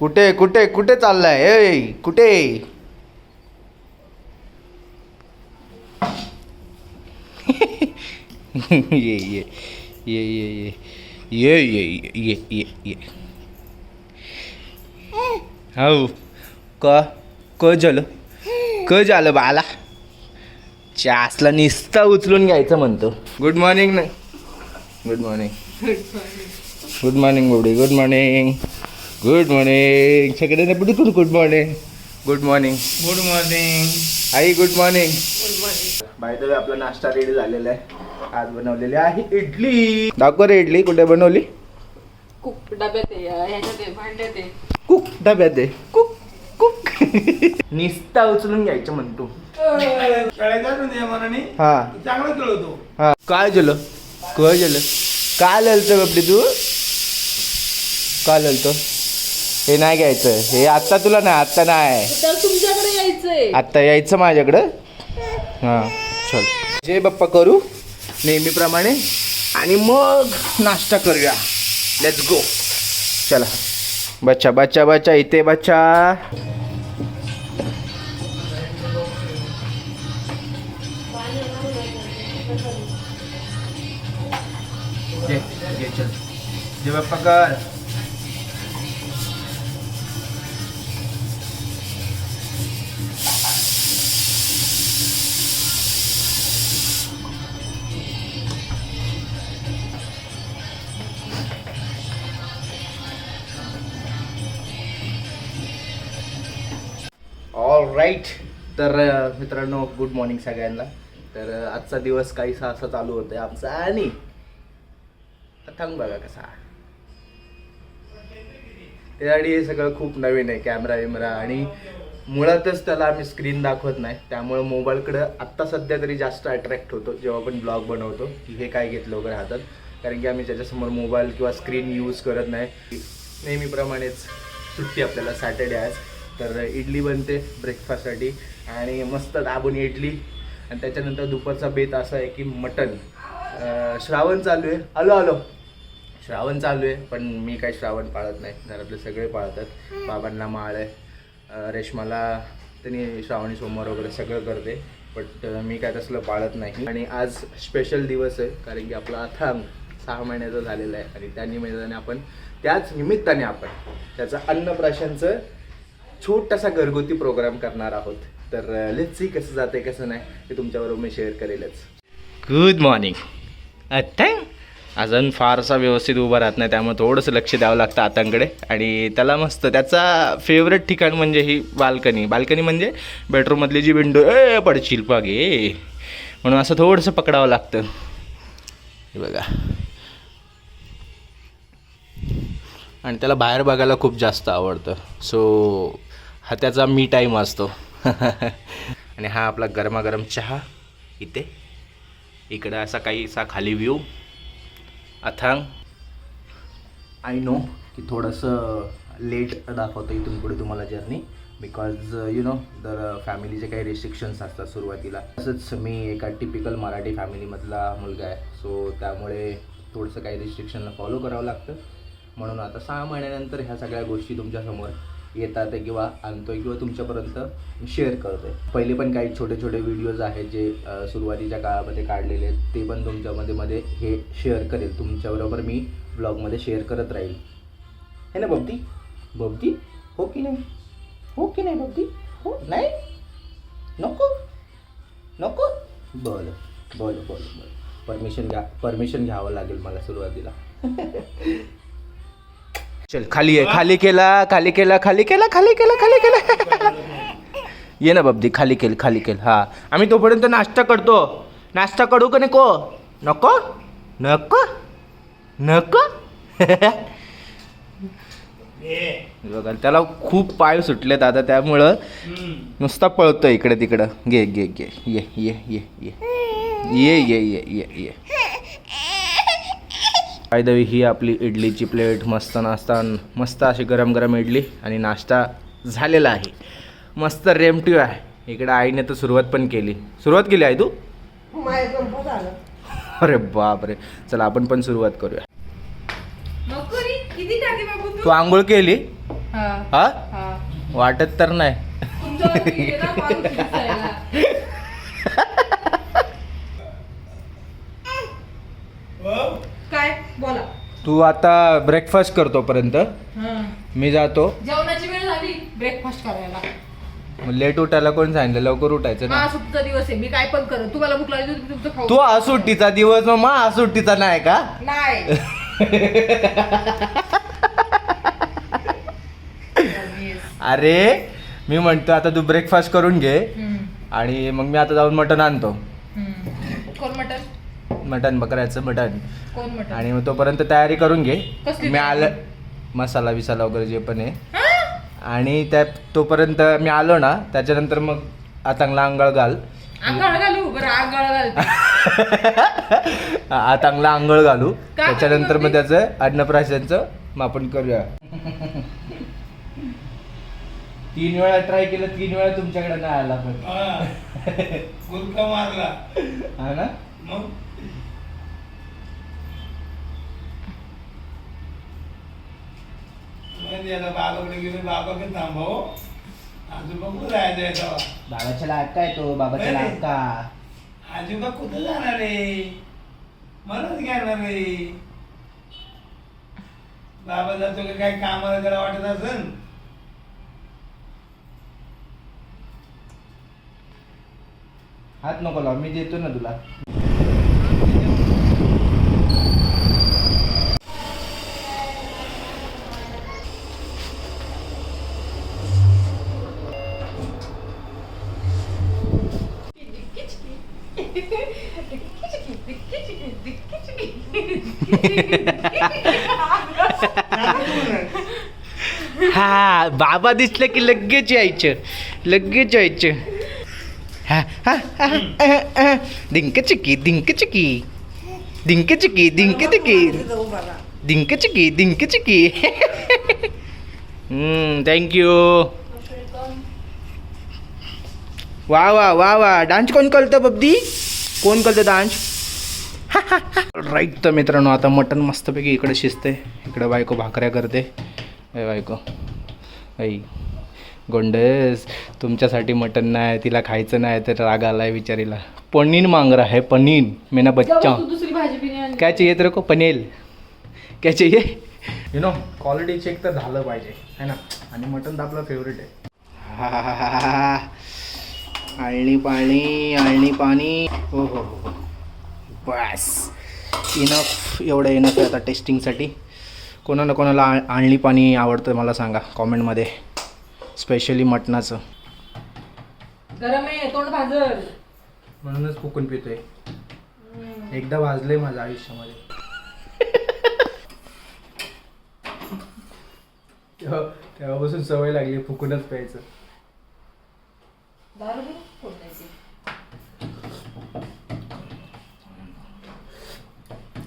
कुठे कुठे कुठे चाललाय? ए कुठे? ये ये ये ये ये ये ये ये ये ये. हो क क झालं? क झालं बाला? चासला निस्ता उचलून घ्यायचं म्हणतो. गुड मॉर्निंग ना good morning good morning buddy good morning good morning सगळ्यांना buddy good good morning good morning good morning I good morning by the way आपला नाश्ता रेडी झालेला आहे. आज बनवलेली आहे इडली. दाखव रे इडली. कुठे बनवली? कुक डब्यात आहे. भांड्यात आहे. कुक डब्यात आहे. Cook cook. निस्ता उचलून घ्यायचं म्हणतो. हा. चांगला खेळतो हा. काय झालं काय झालं काय ललतं बापडी तू. काय ललतं हे नाही घ्यायचं. हे आत्ता तुला नाही आत्ता नाही. तर तुमच्याकडे यायचंय. आत्ता यायचं माझ्याकडं. हां चल. जय बाप्पा करू नेहमीप्रमाणे. आणि मग नाश्ता करूया. लेट्स गो चला. बच्चा बच्चा बच्चा इथे बच्चा. चल. जय बाप्पा कर. तर मित्रांनो गुड मॉर्निंग सगळ्यांना. तर आजचा दिवस काही असा चालू होतोय आमचा. आणि थांब बघा कसा. त्यासाठी हे सगळं खूप नवीन आहे कॅमेरा विमरा आणि मुळातच त्याला आम्ही स्क्रीन दाखवत नाही. त्यामुळे मोबाईलकडं आत्ता सध्या तरी जास्त अट्रॅक्ट होतो जेव्हा आपण ब्लॉग बनवतो. की हे काय घेतलं वगैरे हातात. कारण की आम्ही त्याच्यासमोर मोबाईल किंवा स्क्रीन यूज करत नाही. नेहमीप्रमाणेच सुट्टी आपल्याला सॅटर्डे आज तर इडली बनते ब्रेकफास्टसाठी आणि मस्त दाबून इडली. आणि त्याच्यानंतर दुपारचा बेत असा आहे की मटन श्रावण चालू आहे. आलो आलो. श्रावण चालू आहे पण मी काही श्रावण पाळत नाही. घरातले सगळे पाळतात. बाबांना माळ आहे. रेश्माला त्यांनी श्रावणी सोमवार वगैरे सगळं करते बट मी काय तसलं पाळत नाही. आणि आज स्पेशल दिवस आहे कारण की आपला अथांग सहा महिन्याचा झालेला आहे आणि त्या निमित्ताने आपण त्याच निमित्ताने आपण त्याचं अन्नप्राशनचं छोटासा घरगुती प्रोग्राम करणार आहोत. तर uh, लेट सी कसं जाते कसं नाही ते तुमच्याबरोबर मी शेअर करेलच. गुड मॉर्निंग आता अजून फारसा व्यवस्थित उभा राहत नाही त्यामुळे थोडंसं लक्ष द्यावं लागतं आतांकडे. आणि त्याला मस्त त्याचा फेवरेट ठिकाण म्हणजे ही बाल्कनी. बाल्कनी म्हणजे बेडरूममधली जी विंडो ए पडशील पागे म्हणून असं थोडंसं पकडावं लागतं. हे बघा. आणि त्याला बाहेर बघायला खूप जास्त आवडतं. सो हा त्याचा मी टाईम असतो. आणि हा आपला गरमागरम चहा इथे. इकडं असा काहीसा खाली व्ह्यू अथांग. आय नो की थोडंसं लेट दाखवतं इथून पुढे तुम्हाला जर्नी बिकॉज यु नो तर फॅमिलीचे काही रिस्ट्रिक्शन्स असतात सुरुवातीला. तसंच मी एका टिपिकल मराठी फॅमिलीमधला मुलगा आहे. सो त्यामुळे थोडंसं काही रिस्ट्रिक्शनला फॉलो करावं लागतं. म्हणून आता सहा महिन्यानंतर ह्या सगळ्या गोष्टी तुमच्यासमोर येतात आहे किंवा आणतोय किंवा तुमच्यापर्यंत शेअर करतोय. पहिले पण काही छोटे छोटे व्हिडिओज आहेत जे सुरुवातीच्या काळामध्ये काढलेले आहेत ते पण तुमच्यामध्ये मध्ये हे शेअर करेल. तुमच्याबरोबर मी ब्लॉगमध्ये शेअर करत राहील. है ना बबदी बबदी हो की नाही? हो की नाही बबदी हो नाही? नको? नको? बरं बरं बरं बरं. परमिशन घ्या परमिशन घ्यावं लागेल मला सुरुवातीला. चल खाली आहे खाली केला खाली केला खाली केला खाली केला खाली केला. ये ना बाबदी खाली केल खाली केल. हा. आम्ही तोपर्यंत नाश्ता करतो. नाश्ता करू का नको? नको? नको? नको? बघा त्याला खूप पाय सुटलेत आता त्यामुळं नुसता पळतो इकडे तिकडं. घे घे घे. ये ये ये. ये ये ये ये ये. ये फायदवी ही आपली इडलीची प्लेट मस्त नाश्ता मस्त अशी गरम गरम इडली आणि नाश्ता झालेला आहे. मस्त रेमटिव आहे. इकडे आईने तर सुरुवात पण केली. सुरुवात केली आहे तू? अरे बापरे. चला आपण पण सुरुवात करूया. तू? आंघोळ केली? हा. हा? हा. वाटत तर नाही. काय? बोला. तू आता ब्रेकफास्ट करतो पर्यंत. मी जातो. जेवणाची वेळ झाली? ब्रेकफास्ट करायला. लेट उठायला कोण सांगितलं? लवकर उठायचं ना. सुट्टीचा दिवस आहे. मी काय पण करत तुम्हाला भूक लागली होती, तुमचं खाऊ. तू हा सुट्टीचा दिवस मग मा हा सुट्टीचा नाही का? नाही. अरे मी म्हणतो आता तू ब्रेकफास्ट करून घे. आणि मग मी आता जाऊन मटण आणतो. कोण मटन मटण बकऱ्याचं मटण. कोण मटन आणि मग तोपर्यंत तयारी करून घे. कसली मी तयारी? आलं मसाला बिसाला वगैरे जे पण आहे. हा? आणि त्या तोपर्यंत मी आलो ना त्याच्यानंतर मग आतांगला आंघोळ घाल. आंघोळ घालू? बरं आंघोळ घालते. आतांगला आंघोळ घालू. त्याच्यानंतर मग? त्याचं अन्नप्राशनचं मापन करूया. तीन वेळा ट्राय केलं तीन वेळा तुमच्याकडे नाही आला पण. हा. गुलका मारला. हा ना? मग? आता बाबाकडे गेलो बाबाकडे थांबव. आजोबा कुठं जायचं आहे तेव्हा बाबाच्या लाग काय तो बाबाच्या लाग का आजोबा कुठं जाणार रे? मलाच घेणार रे. बाबा जातो का काय कामाला जरा वाटत असेल? हात नको लाव मी देतो ना तुला. हा, बाबा दिसलं की लगेच यायचं लगेच यायचं. डिंक चिकी डिंक चिकी। डिंक चिकी डिंक चिकी। डिंक चिकी डिंक चिकी। थँक्यू वा वा वा वा डान्स कोण करतं बबदी कोण करतं डान्स राईट तर मित्रांनो आता मटण मस्तपैकी इकडे शिजते इकडे बायको भाकऱ्या करते. ए बायको ऐ गोंडस तुमच्यासाठी मटण नाही तिला खायचं नाही तर राग आलाय बिचारीला. पनीर मांग रहा है पनीर. मेना बच्चा. काय चाहिए तेरे को? पनीर. काय चाहिए? यु नो क्वालिटी चेक तर झालं पाहिजे. है ना? आणि मटण तर आपलं फेवरेट आहे. आळणी पाणी आळणी पाणी. हो हो हो हो. बस. इनफ एवढं इनफ आहे आता टेस्टिंगसाठी कोणाला कोणाला आ- आळणी पाणी आवडतं मला सांगा कॉमेंटमध्ये स्पेशली मटणाचं. गरम आहे तोंड भाजल. म्हणूनच फुकून पितोय. एकदा वाजलंय माझ्या आयुष्यामध्ये. तेव्हा तेव्हापासून सवय लागली फुकूनच प्यायचं. दारू.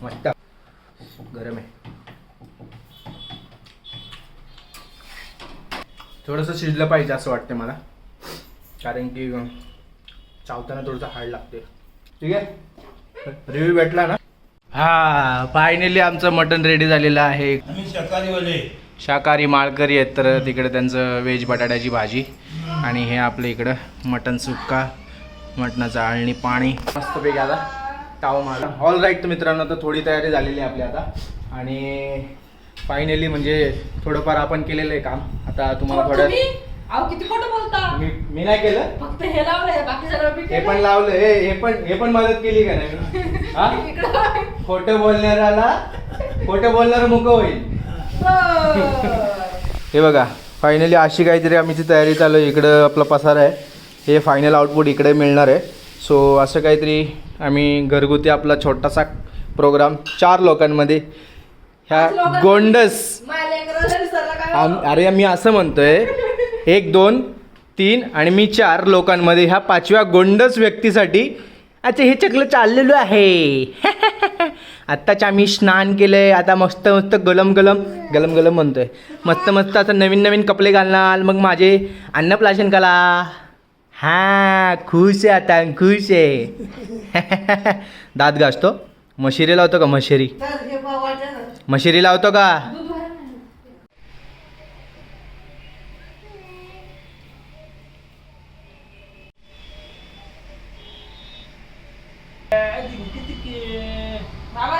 मस्त. गरम आहे. थोडंसं शिजलं पाहिजे असं वाटतं मला. कारण की चावताना थोडंसं हार्ड लागते ठीक आहे? रिव्ह्यू भेटला ना? हा फायनली आमचं मटन रेडी झालेलं आहे. शाकाहारी माळकरी आहेत तर तिकडे त्यांचं व्हेज बटाट्याची भाजी आणि हे आपलं इकडं मटन सुक्का मटणाचं आळणी पाणी. मस्तपैकी आता ताव मारला ऑल राईट तर मित्रांनो तर थोडी तयारी झालेली आहे आपली आता. आणि फायनली म्हणजे थोडंफार आपण केलेलं आहे काम. आता तुम्हाला थोडं तुम्ही? अहो किती खोटं बोलता? मी मी नाही केलं. फक्त हे लावलंय बाकी सगळं मी हे केलंय. पण लावलं हे हे पण हे पण मदत केली का नाही? हा? इकडं. खोटं बोलणाऱ्याला खोटं बोलणारं मुक होईल. हे बघा फायनली अशी काहीतरी आमची तयारी चालू आहे. इकडं आपला पसार आहे. हे फायनल आउटपुट इकडे मिळणार आहे. सो असं काहीतरी आम्ही घरगुती आपला छोटासा प्रोग्राम चार लोकांमध्ये. ह्या? गोंडस. काय हो? आम अरे मी असं म्हणतोय. एक दोन तीन आणि मी चार लोकांमध्ये ह्या पाचव्या गोंडस व्यक्तीसाठी अच्छा हे चकलं चाललेलो आहे. आत्ताच आम्ही स्नान केलंय. आता मस्त मस्त गलम गलम गलम गलम म्हणतोय. मस्त मस्त आता नवीन नवीन कपडे घालणार. मग माझे अन्नप्राशन कला हा खुश आहे आता खुश आहे. दात घासतो. मशिरी लावतो का मशिरी? मशिरी लावतो का? बाबा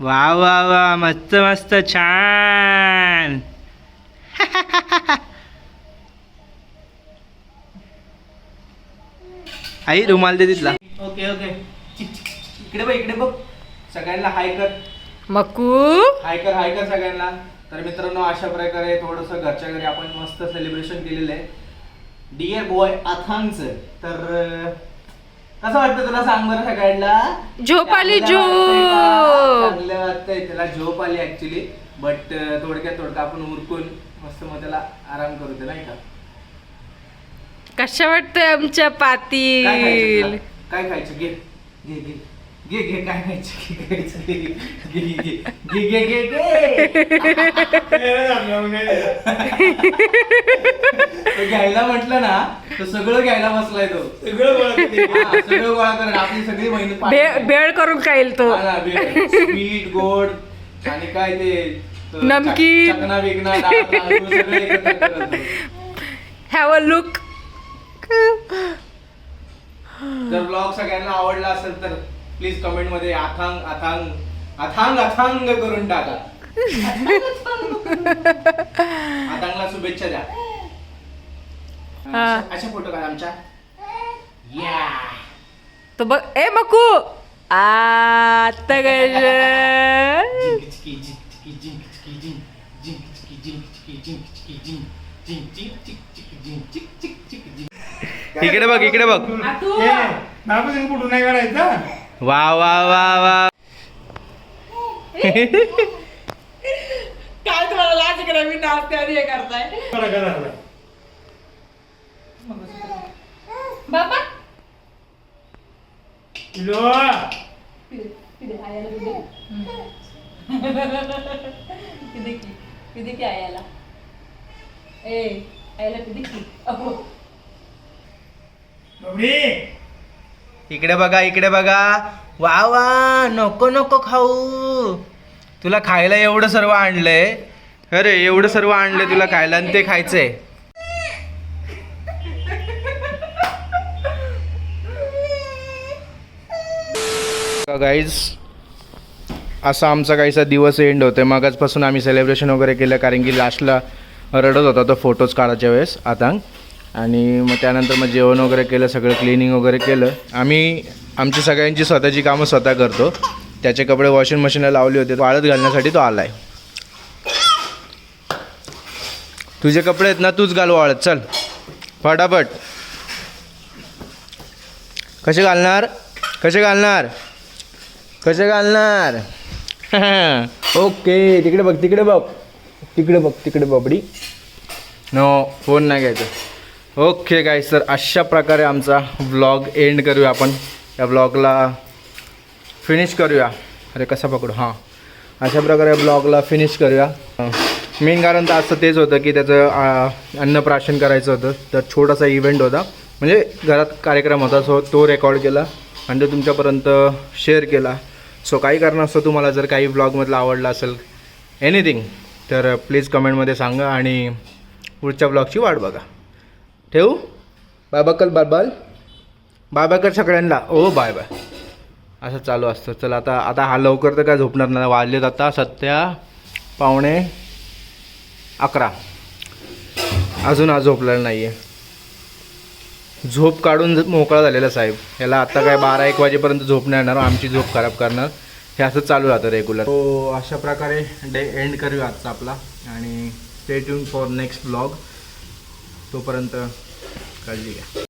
वा वा वा मस्त मस्त छान. आई रुमाल दे तिथला. Okay okay. इकडे बघ इकडे बघ. सगळ्यांना हाय कर. मकू. हाय कर हाय कर सगळ्यांना. तर मित्रांनो अशा प्रकारे थोडस घरच्या घरी आपण मस्त सेलिब्रेशन केलेलं आहे. डिअर बॉय अथांगच. तर कसं वाटतं तुला सांग बरं सगळ्यांना? झोप आली? झोप. चांगलं वाटतंय त्याला झोप आली ऍक्च्युली बट थोडक्यात थोडक्यात आपण उरकून मस्त मग त्याला आराम करू दे नाही का? कशा वाटतंय आमच्या काय पातील खायचं काय खायचं? घे. घे घे. घे घे. काय खायचं? घे खायचं घे. घे घे घे. घे घे घे तो घ्यायला म्हटलं ना तर सगळं घ्यायला बसलाय तो. सगळं गोळा केली. हा, सगळं गोळा कर आपली सगळी बहीण बे- बेळ करून खाईल तो. स्वीट गोड आणि काय ते त- नमकीन. चक- चकना बिकना डाळ, तांदूळ सगळं एकत्र करतो. हॅव अ लुक जर ब्लॉग सगळ्यांना आवडला असेल तर प्लीज कमेंटमध्ये अथांग अथांग अथांग अथांग करून टाका. अथांगला शुभेच्छा द्या. हा. अशा- फोटो काढ आमच्या. या तो बघ ए मकू! आता कश इकडे बघ इकडे बघ. कुठून नाही काढायचा? वा वा वा वा. काय तुम्हाला लाज करा मी नाचते आणि हे करताय? करा करा करा. बाबा. किलो पिदे की पिदे की आयाला. ए आयाला पिदे की. अहो. बाबडी. इकडे बघा इकडे बघा. वा वा नको नको खाऊ. तुला खायला एवढं सर्व आणलंय. अरे एवढं सर्व आणलंय तुला खायला आणि ते खायचंय. गाईज असा आमचा काहीसा दिवस एंड होतोय. मगाचपासून आम्ही सेलिब्रेशन वगैरे केलं कारण की लास्टला रडत होता तो फोटोज काढायच्या वेळेस आता. आणि मग त्यानंतर मग जेवण वगैरे केलं सगळं क्लिनिंग वगैरे केलं. आम्ही आमची सगळ्यांची स्वतःची कामं स्वतः करतो. त्याचे कपडे वॉशिंग मशीनला लावले होते. वाळत घालण्यासाठी तो आला आहे तुझे कपडे आहेत ना तूच घाल वाळत. चल. फटाफट. कसे घालणार? कसे घालणार? कसे घालणार? ओके तिकडे बघ तिकडे बघ. तिकडे बघ तिकडे बबडी नो फोन नाही घ्यायचं. ओके गाय सर अशा प्रकारे आमचा व्लॉग एंड करूया आपण. या व्लॉगला फिनिश करूया. अरे कसा पकडू? हां. अशा प्रकारे ब्लॉगला फिनिश करूया. मेन कारण तर असं तेच होतं की त्याचं अन्नप्राशन करायचं होतं. तर छोटासा इव्हेंट होता. म्हणजे घरात कार्यक्रम होता सो तो रेकॉर्ड केला. आणि तो तुमच्यापर्यंत शेअर केला. सो काही कारण असतं तुम्हाला जर काही ब्लॉगमधलं आवडलं असेल एनिथिंग तर uh, प्लीज कमेंटमध्ये सांगा आणि पुढच्या ब्लॉगची वाट बघा. ठेवू? बाय बकल बाय बाय बाय कर सगळ्यांना. ओ बाय बाय. असं चालू असतं. चल आता आता हा लवकर तर काय झोपणार नाही. वाजलेत आता सध्या पावणे अकरा. अजून हा झोपलेला नाही आहे झोप काढून मोकळा झालेला साहेब. याला आता काय बारा एक वाजेपर्यंत झोप नाही येणार आमची झोप खराब करणार. हे असं चालू राहतं रेग्युलर तो हो, अशा प्रकारे डे एंड करूया आजचा आपला. आणि stay tune for next blog तोपर्यंत काळजी घ्या